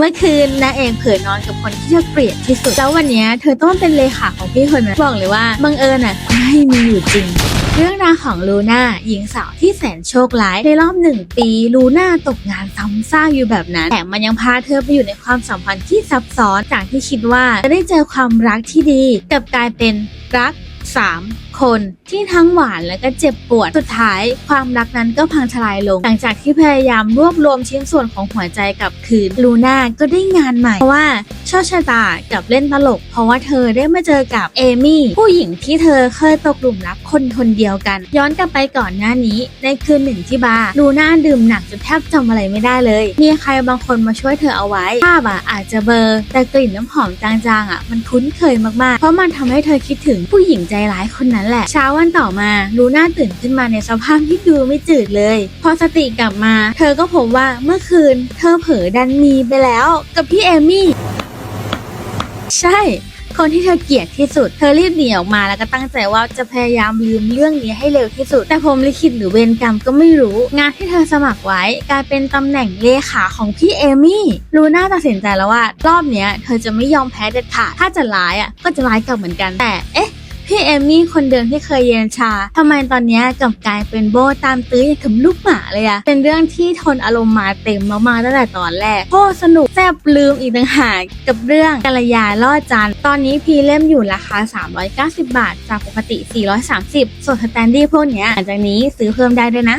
เมื่อคืนนาเอกเผลอนอนกับคนที่เธอเกลียดที่สุด แล้ววันนี้เธอต้องเป็นเลขาของพี่คนนั้นบอกเลยว่าบังเอิญอะไม่มีอยู่จริงเรื่องราวของลูน่าหญิงสาวที่แสนโชคร้ายในรอบหนึ่งปีลูน่าตกงานซ้ำซากอยู่แบบนั้น แต่มันยังพาเธอไปอยู่ในความสัมพันธ์ที่ซับซ้อนจากที่คิดว่าจะได้เจอความรักที่ดีกับกลายเป็นรัก 3 คนที่ทั้งหวานและก็เจ็บปวด สุดท้ายความรักนั้นก็พังทลายลง หลังจากที่พยายามรวบรวมชิ้นส่วนของหัวใจกลับคืนลูน่าก็ได้งานใหม่เพราะว่า โชคชะตากับเล่นตลก เพราะว่าเธอได้มาเจอกับเอมี่ ผู้หญิงที่เธอเคยตกหลุมรักคนคนเดียวกัน ย้อนกลับไปก่อนหน้านี้ ในคืนหนึ่งที่บาร์ลูน่าดื่มหนักจนแทบจำอะไรไม่ได้เลย มีใครบางคนมาช่วยเธอเอาไว้ภาพอะอาจจะเบลอแต่กลิ่นน้ำหอมจางๆอะมันคุ้นเคยมากๆ เพราะมันทำให้เธอคิดถึงผู้หญิงใจร้ายคนนั้นแหละ เช้าวันต่อมาลูน่าตื่นขึ้นมาในสภาพที่ดูไม่จืดเลย พอสติกลับมา เธอก็พบว่าเมื่อคืน เธอเผลอดันมีไปแล้ว กับพี่เอมี่ ใช่ คนที่เธอเกลียดที่สุด เธอรีบหนีออกมาแล้วก็ตั้งใจว่าจะพยายามลืมเรื่องนี้ให้เร็วที่สุด แต่ผมลิขิตหรือเวรกรรมก็ไม่รู้ งานที่เธอสมัครไว้กลายเป็นตำแหน่งเลขาของพี่เอมี่ลูน่าตัดสินใจแล้วว่ารอบเนี้ยเธอจะไม่ยอมแพ้เด็ดขาดถ้าจะร้ายอะก็จะร้ายกลับเหมือนกันแต่เอ๊ะ พี่เอมี่คนเดิมที่เคยเย็นชาทำไมตอนนี้กลับกลายเป็นโบตามตื้ออย่างกับลูกหมาเลยอะเป็นเรื่องที่ทนอารมณ์มาเต็มมากๆตั้งแต่ตอนแรกโคสนุกแซบลืมอีกต่างหากกับเรื่องกัลยาล่อจันตอนนี้พีเล่มอยู่ราคา 390 บาท จากปกติ 430 ส่วนสแตนดี้พวกเนี้ยหลังจากนี้ซื้อเพิ่มได้ด้วยนะ